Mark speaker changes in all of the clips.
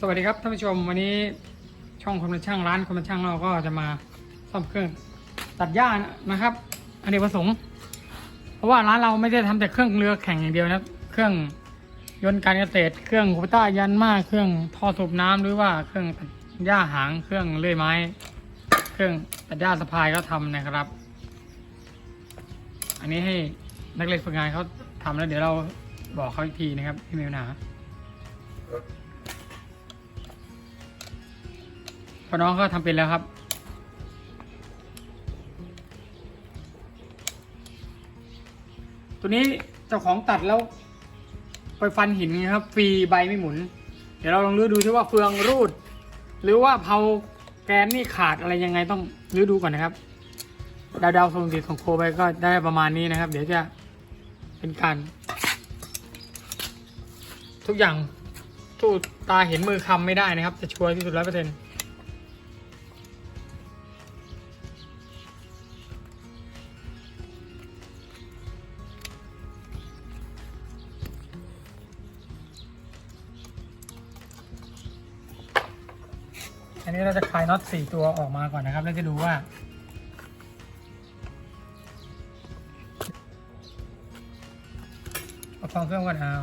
Speaker 1: สวัสดีครับท่านผู้ชมวันนี้ช่องคนเป็นช่างร้านคนเป็นช่างเราก็จะมาซ่อมเครื่องตัดหญ้านะครับอันนี้ประสงค์ เพราะว่าร้านเราไม่ได้ทำแต่เครื่องเรือแข่งอย่างเดียวนะเครื่องยนต์การเกษตร เครื่องคูปต้ายันมาเครื่องท่อสูบน้ำหรือว่าเครื่องตัดหญ้าหางเครื่องเลื่อยไม้ เครื่องตัดหญ้าสะพายก็ทำนะครับ อันนี้ให้นักเรียนฝึกงานเขาทำแล้วเดี๋ยวเราบอกเขาอีกทีนะครับที่มีปัญหา พอน้องก็ทำเป็นแล้วครับ ตัวนี้เจ้าของตัดแล้ว ไปฟันหินไงครับ ฟรีใบไม่หมุน เดี๋ยวเราลองรื้อดูที่ว่าเฟืองรูด หรือว่าเผาแกนนี่ขาดอะไรยังไงต้องรื้อดูก่อนนะครับ ดาวดาวๆส่งติดของโคไปก็ได้ประมาณนี้นะครับ เดี๋ยวจะเป็นการทุกอย่างสู้ตาเห็นมือคำไม่ได้นะครับ จะชัวร์ที่สุดร้อยเปอร์เซ็นต์ นี้เราจะคลายน็อตสี่ตัวออกมาก่อนนะครับ แล้วจะดูว่าเอาฟังเครื่องก่อนเอา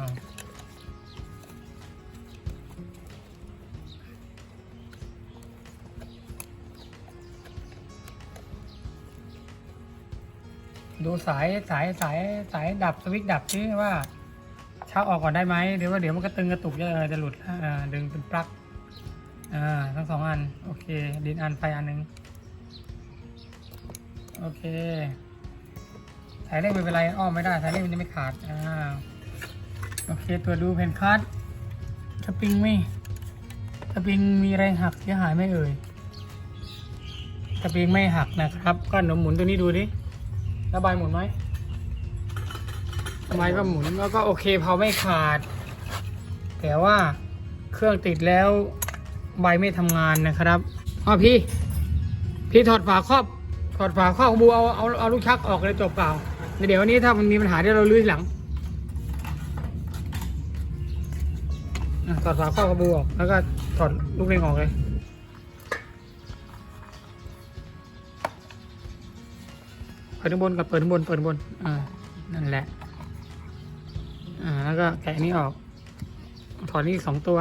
Speaker 1: ดูสายสายสายสายดับสวิตช์ดับที่ว่าเชักออกก่อนได้ไหมหรือว่าเดี๋ยวมันก็ตึงกระตุกจะจะหลุดดึงเป็นปลั๊ก อ่าทั้งสองอัน โอเค ดินอันไฟอันหนึ่งโอเคสายเลขไม่เป็นไรอ้อมไม่ได้สายเลขมันจะไม่ขาดอ่าโอเคตัวดูเพนคัสสปริงไม่สปริงมีแรงหักเสียหายไม่เอ่ยสปริงไม่หักนะครับก็หนมหมุนตัวนี้ดูดิระบายหมุนไหมระบายก็หมุนแล้วก็โอเคเผาไม่ขาด แต่ว่าเครื่องติดแล้ว ใบไม่ทำงานนะครับอ๋อพี่ พี่ถอดฝาครอบ ถอดฝาครอบบูเอาเอาเอาลูกชักออกเลยจบเปล่าเดี๋ยววันนี้ถ้ามันมีปัญหาเดี๋ยวเราลื้อทีหลังอะถอดฝาครอบกระบูออกแล้วก็ถอดลูกเร่งออกเลยเปิดข้างบนกับเปิดข้างบนเปิดข้างบนอ่านั่นแหละอ่าแล้วก็แกะนี้ออก ถอดนี่สองตัว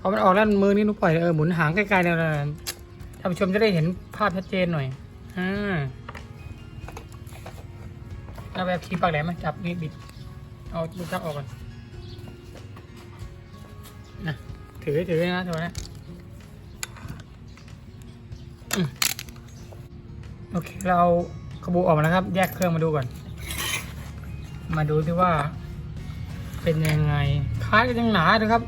Speaker 1: พอมันออกแล้วมือนี่นุกปล่อยเออหมุนหางไกลๆเลยนะท่านผู้ชมจะได้เห็นภาพชัดเจนหน่อยอ่าเอาแบบคีบปากแหลมมาจับนี่บิด เอาลูกชักออกก่อนนะถือถือนะตัวนี้อืมโอเค เราเอาขบูออกมาแล้วครับ แยกเครื่องมาดูก่อน มาดูที่ว่า เป็นยังไงคล้ายกันยังหนาเลยครับ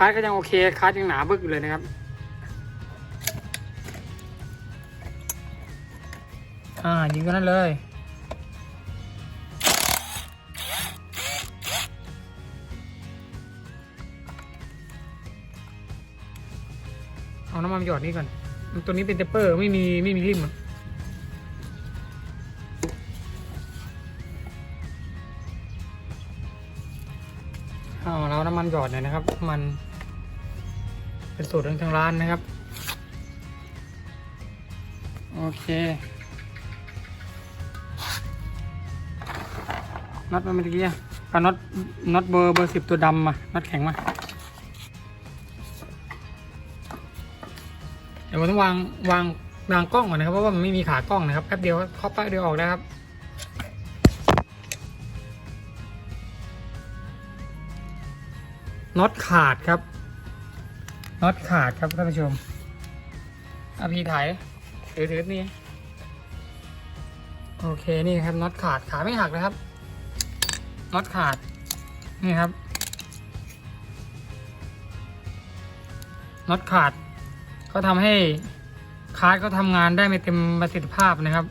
Speaker 1: คาร์ดก็ยังโอเคคาร์ดยังหนาบึกอยู่เลยนะครับอ่ายิงกันนั่นเลยเอาน้ำมันหยอดนี่ก่อน ตัวนี้เป็นเตปเปอร์ไม่มีไม่มีริมเอาเราน้ำมันหยอดหน่อยนะครับ มัน เป็นสูตรของทางร้านนะครับ โอเค น็อตมันเมื่อกี้อะเอาน็อตน็อตเบอร์เบอร์สิบตัวดำมา น็อตแข็งมา เดี๋ยวผมต้องวางวางวางกล้องก่อนนะครับ เพราะว่ามันไม่มีขากล้องนะครับแป๊บเดียวเคาะแป๊บเดียวออกแล้วครับน็อตขาดครับ น็อตขาดครับท่านผู้ชมอาพีถ่ายถือถือนี่ โอเคนี่ครับน็อตขาดขาไม่หักนะครับน็อตขาด นี่ครับน็อตขาด ก็ทำให้คาร์ดก็ทำงานได้ไม่เต็มประสิทธิภาพนะครับ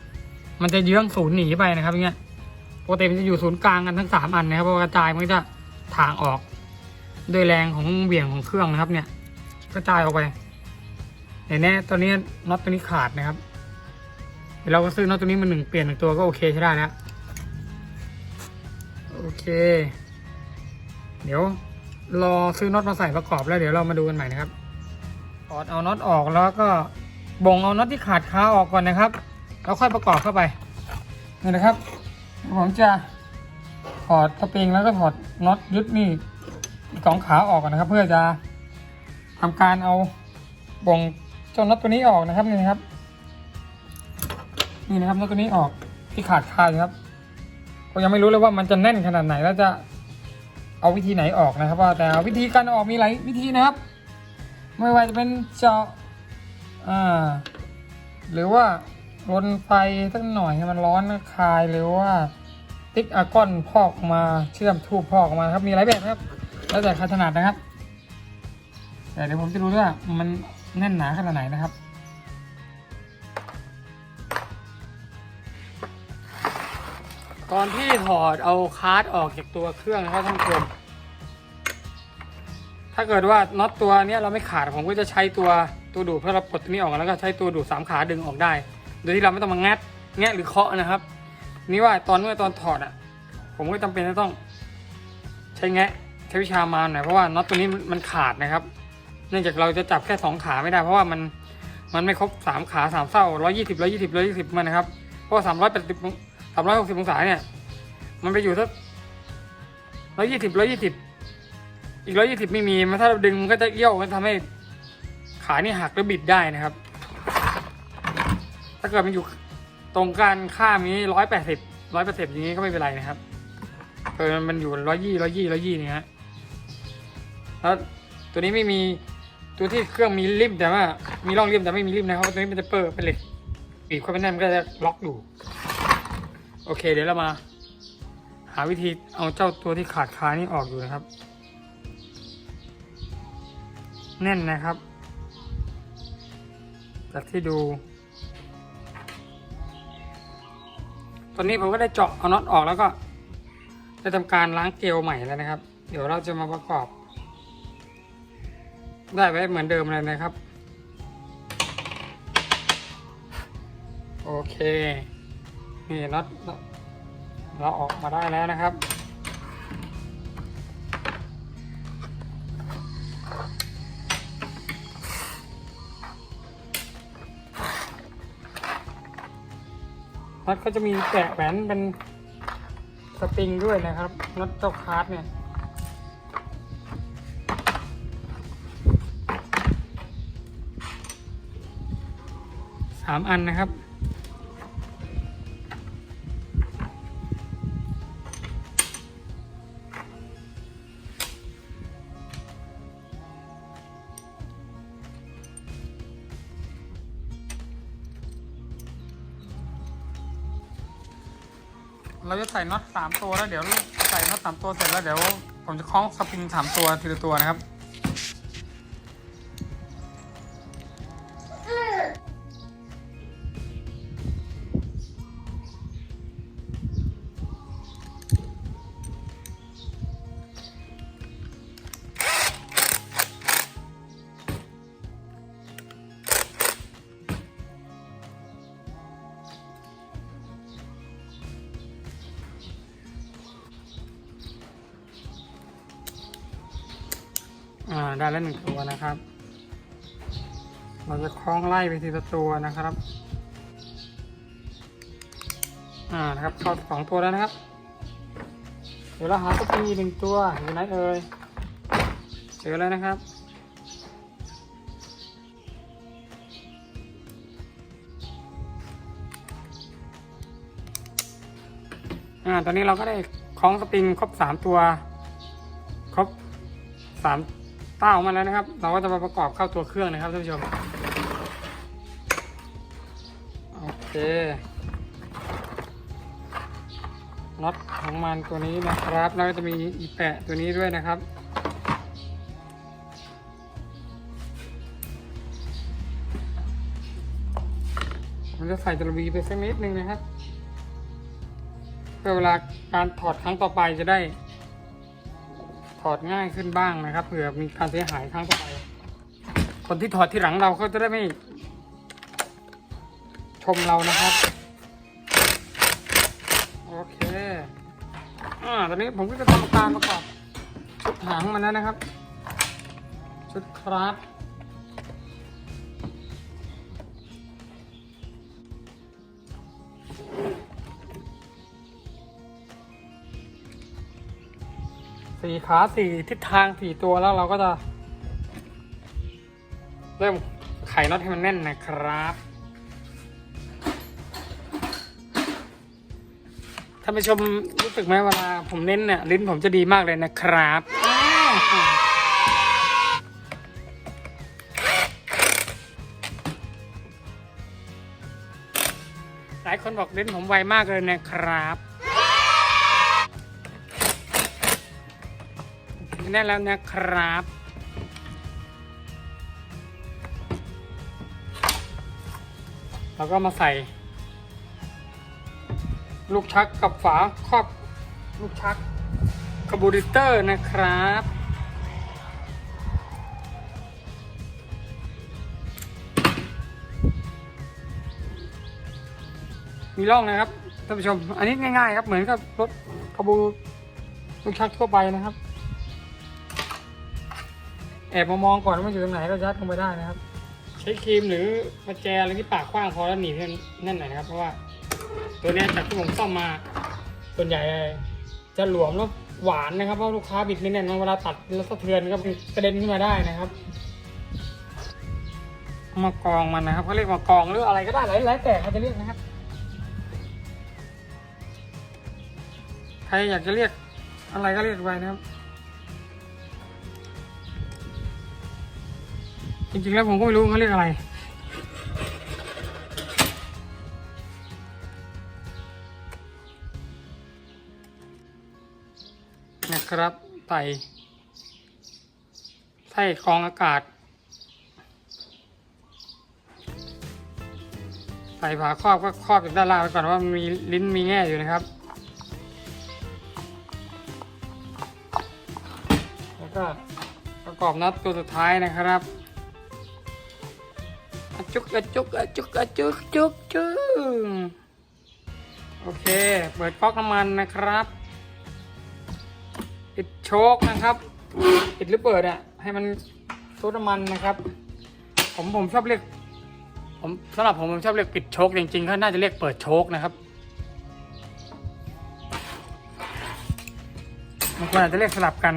Speaker 1: มันจะเยื้องศูนย์หนีไปนะครับอย่างเงี้ยปกติมันจะอยู่ศูนย์กลางกันทั้งสามอันนะครับเพราะกระจายมันจะทางออกด้วยแรงของเหวี่ยงของเครื่องนะครับเนี่ย กระจายออกไปเห็นไหมตอนนี้น็อตตัวนี้ขาดนะครับเดี๋ยวเราก็ซื้อน็อตตัวนี้มาหนึ่งเปลี่ยนหนึ่งตัวก็โอเคใช้ได้แล้วโอเค เดี๋ยวรอซื้อน็อตมาใส่ประกอบแล้วเดี๋ยวเรามาดูกันใหม่นะครับถอดเอาน็อตออกแล้วก็บ่งเอาน็อตที่ขาดค้าออกก่อนนะครับแล้วค่อยประกอบเข้าไปนี่นะครับผมจะถอดสปริงแล้วก็ถอดน็อตยึดนี่สองขาออกก่อนนะครับ เพื่อจะ ทำการเอาบ่งเจ้าน็อตตัวนี้ออกนะครับนี่นะครับ นี่นะครับน็อตตัวนี้ออกที่ขาดคายครับก็ยังไม่รู้เลยว่ามันจะแน่นขนาดไหนแล้วจะเอาวิธีไหนออกนะครับว่าแต่วิธีการออกมีหลายวิธีนะครับ ไม่ว่าจะเป็นเจาะอ่าหรือว่ารนไฟสักหน่อยให้มันร้อนคายหรือว่าติ๊กอาร์กอนพอกมาเชื่อมทูบพอกมาครับมีหลายแบบครับ แล้วแต่ใครถนัดนะครับ แต่เดี๋ยวผมจะดูด้วยว่ามันแน่นหนาขนาดไหนนะครับ ตอนที่ถอดเอาคาร์ดออกจากตัวเครื่องนะครับท่านผู้ชมถ้าเกิดว่าน็อตตัวนี้เราไม่ขาดผมก็จะใช้ตัวตัวดูดเพื่อเราปลดตัวนี้ออกแล้วก็ใช้ตัวดูดสามขาดึงออกได้ โดยที่เราไม่ต้องมางัดแงะหรือเคาะนะครับ นี่ว่าตอนเมื่อตอนถอดอะ ผมก็จำเป็นจะต้อง ใช้แงะใช้วิชามารหน่อยเพราะว่าน็อตตัวนี้มันขาดนะครับ เนื่องจากเราจะจับแค่สองขาไม่ได้เพราะว่ามันมันไม่ครบสามขาสามเส้าร้อยยี่สิบร้อยยี่สิบร้อยยี่สิบมันนะครับ เพราะสามร้อยแปดสิบสามร้อยหกสิบองศาเนี่ยมันไปอยู่สักร้อยยี่สิบร้อยยี่สิบอีกร้อยยี่สิบไม่มีมันถ้าเราดึงมันก็จะเอี้ยวมันทำให้ขานี่หักหรือบิดได้นะครับ ถ้าเกิดมันอยู่ตรงกันข้ามนี้ร้อยแปดสิบร้อยแปดสิบอย่างนี้ก็ไม่เป็นไรนะครับเออมันอยู่ร้อยยี่ร้อยยี่ร้อยยี่นี่ฮะแล้วตัวนี้ไม่มี ตัวที่เครื่องมีริมแต่ว่า มีร่องริมแต่ไม่มีริมนะครับเพราะตัวนี้มันจะเปิดเป็นเหล็กปีกเข้าไปแน่นมันก็จะล็อกอยู่ โอเค เดี๋ยวเรามา หาวิธีเอาเจ้าตัวที่ขาดคานี่ออกอยู่นะครับ แน่นนะครับ จากที่ดู ตอนนี้ผมก็ได้เจาะเอาน็อตออกแล้วก็ได้ทำการล้างเกลียวใหม่แล้วนะครับ เดี๋ยวเราจะมาประกอบ ได้ไว้เหมือนเดิมเลยนะครับ โอเค นี่น็อตเราออกมาได้แล้วนะครับ น็อตก็จะมีแกะแหวนเป็นสปริงด้วยนะครับน็อตเจ้าคาร์ดเนี่ยามอันนะครับ เราจะใส่น็อตสามตัวแล้วเดี๋ยวใส่น็อตสามตัวเสร็จแล้วเดี๋ยว ผมจะคล้องสปริงสามตัวทีละตัวนะครับ อ่าได้แล้วหนึ่งตัวนะครับ เราจะคล้องไล่ไปทีละตัวนะครับ อ่านะครับเข้าสองตัวแล้วนะครับ เดี๋ยวเราหาสปริงหนึ่งตัวอยู่ไหนเอ่ยเจอแล้วนะครับอ่าตอนนี้เราก็ได้คล้องสปริงครบสามตัว ครบสาม เต้ามาแล้วนะครับ เราก็จะมาประกอบเข้าตัวเครื่องนะครับท่านผู้ชม โอเคน็อตของมันตัวนี้นะครับ แล้วก็จะมีอีแปะตัวนี้ด้วยนะครับ ผมจะใส่จรวีไปสักนิดนึงนะครับเพื่อเวลาการถอดครั้งต่อไปจะได้ ถอดง่ายขึ้นบ้างนะครับเผื่อมีการเสียหายครั้งต่อไป คนที่ถอดที่หลังเราก็จะได้ไม่ ชมเรานะครับ โอเค อ่า ตอนนี้ผมก็จะทำการประกอบชุดหางมันแล้วนะครับ ชุดครา สี่ขาสี่ทิศทางสี่ตัวแล้วเราก็จะ เริ่มไขน็อตให้มันแน่นนะครับ ท่านผู้ชมรู้สึกไหมเวลาผมเน้นเนี่ยลิ้นผมจะดีมากเลยนะครับหลายคนบอกลิ้นผมไวมากเลยนะครับ แน่แล้วนะครับ แล้วก็มาใส่ ลูกชักกับฝาครอบลูกชักคาร์บูริเตอร์นะครับมีร่องนะครับท่านผู้ชม อันนี้ง่ายๆครับ เหมือนกับรถคาร์บูลูกชักทั่วไปนะครับ แอบมามองก่อนว่ามันอยู่ตรงไหนก็ยัดลงไปได้นะครับ ใช้ครีมหรือมาแจอะไรที่ปากกว้างพอแล้วหนีบให้นั่นหน่อยนะครับ เพราะว่าตัวเนี้ยจากที่ผมซ่อมมา ส่วนใหญ่จะหลวมแล้วหวานนะครับเพราะลูกค้าบิดไม่แน่นเวลาตัดแล้วสะเทือนก็กระเด็นขึ้นมาได้นะครับมากองมันนะครับเขาเรียกมากองหรืออะไรก็ได้หลายหลายแต่เขาจะเรียกนะครับ ใครอยากจะเรียกอะไรก็เรียกไปนะครับ จริงๆแล้วผมก็ไม่รู้เขาเรียกอะไร นะครับใส่ใส่กรองอากาศใส่ฝาครอบก็ครอบจากด้านล่างไปก่อนว่ามีลิ้นมีแง่อยู่นะครับ แล้วก็ประกอบน็อตตัวสุดท้ายนะครับ จุกอะจุกอะจุกอะจุกจุกจุกโอเค เปิดก๊อกน้ำมันนะครับ ปิดโชคนะครับ ปิดหรือเปิดอะ ให้มันซดน้ำมันนะครับ ผมผมชอบเรียก ผมสำหรับผมผมชอบเรียกปิดโชคจริงๆเขาน่าจะเรียกเปิดโชคนะครับบางคนอาจจะเรียกสลับกัน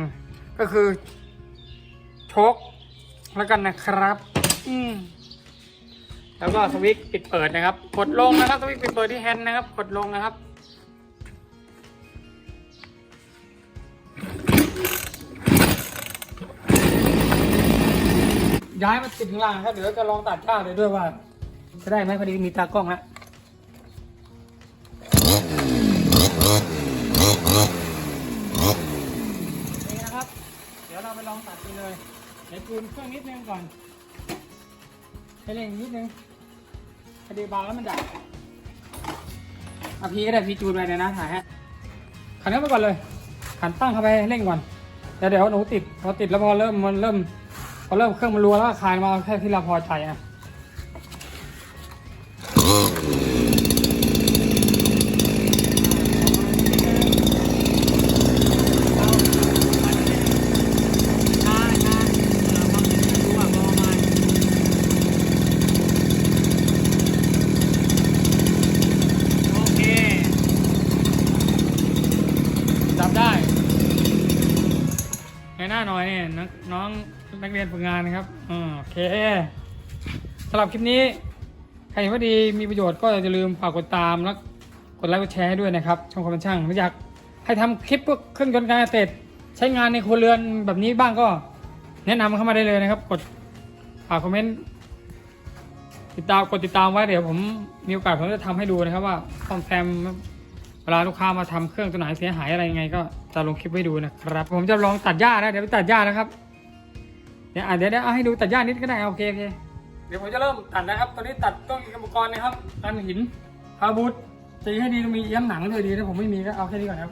Speaker 1: ก็คือโชคแล้วกันนะครับ อืม แล้วก็สวิตช์ปิดเปิดนะครับ กดลงนะครับสวิตช์ปิดเปิดที่แฮนด์นะครับ กดลงนะครับ ย้ายมาติดข้างล่างครับเดี๋ยวจะลองตัดข้าวเลยด้วยว่า จะได้ไหมพอดีมีตากล้องแล้วนี่นะครับ เดี๋ยวเราไปลองตัดกันเลยเดี๋ยวจูนเครื่องนิดนึงก่อนให้เร่งนิดนึง อดีบาแล้วมันดับอะพี่ก็ได้พี่จูนไปเลยนะถ่ายฮะขันเข้าไปก่อนเลยขันตั้งเข้าไปเร่งก่อนแล้วเดี๋ยวหนูติดพอติดแล้วพอเริ่มมันเริ่มพอเริ่มเครื่องมันรัวแล้วก็คลายมาเอาแค่ที่เราพอใจอะโอเคจับได้ ในหน้าหน่อยเนี่ยนน้องนักเรียนฝึกงานนะครับอืมโอเคสำหรับคลิปนี้ใครเห็นว่าดีมีประโยชน์ก็อย่าลืมฝากกดตามแล้วกดไลค์กดแชร์ให้ด้วยนะครับช่องคอมเมนช่างไม่อยากให้ทำคลิปพวกเครื่องยนต์การเกษตรใช้งานในครัวเรือนแบบนี้บ้างก็แนะนำเข้ามาได้เลยนะครับ กดฝากคอมเมนต์ติดตามกดติดตามไว้เดี๋ยวผมมีโอกาสผมจะทำให้ดูนะครับว่าซ่อมแซมเวลาลูกค้ามาทำเครื่องตัวไหนเสียหายอะไรยังไง ก็จะลงคลิปให้ดูนะครับ ผมจะลองตัดหญ้านะเดี๋ยวไปตัดหญ้านะครับ เดี๋ยวอะเดี๋ยวเดี๋ยวเอาให้ดูตัดหญ้านิดก็ได้โอเคโอเคเดี๋ยวผมจะเริ่มตัดนะครับ ตอนนี้ตัดต้นอุปกรณ์นะครับกันหินพาบูทตีให้ดีมีเอี้ยมหนังเลยดีถ้าผมไม่มีก็เอาแค่นี้ก่อนครับ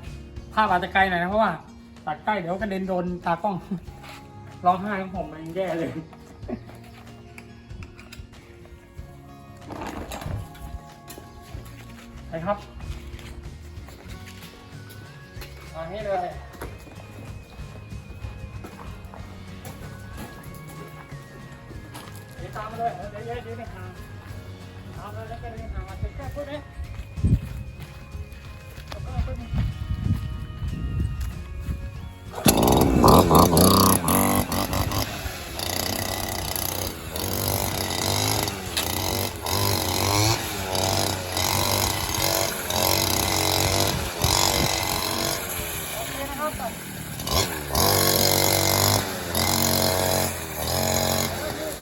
Speaker 1: ภาพอาจจะไกลหน่อยนะเพราะว่าตัดใกล้เดี๋ยวกระเด็นโดนตากล้องร้องไห้ของผมมันแย่เลยไปครับมานี้เลย Mama.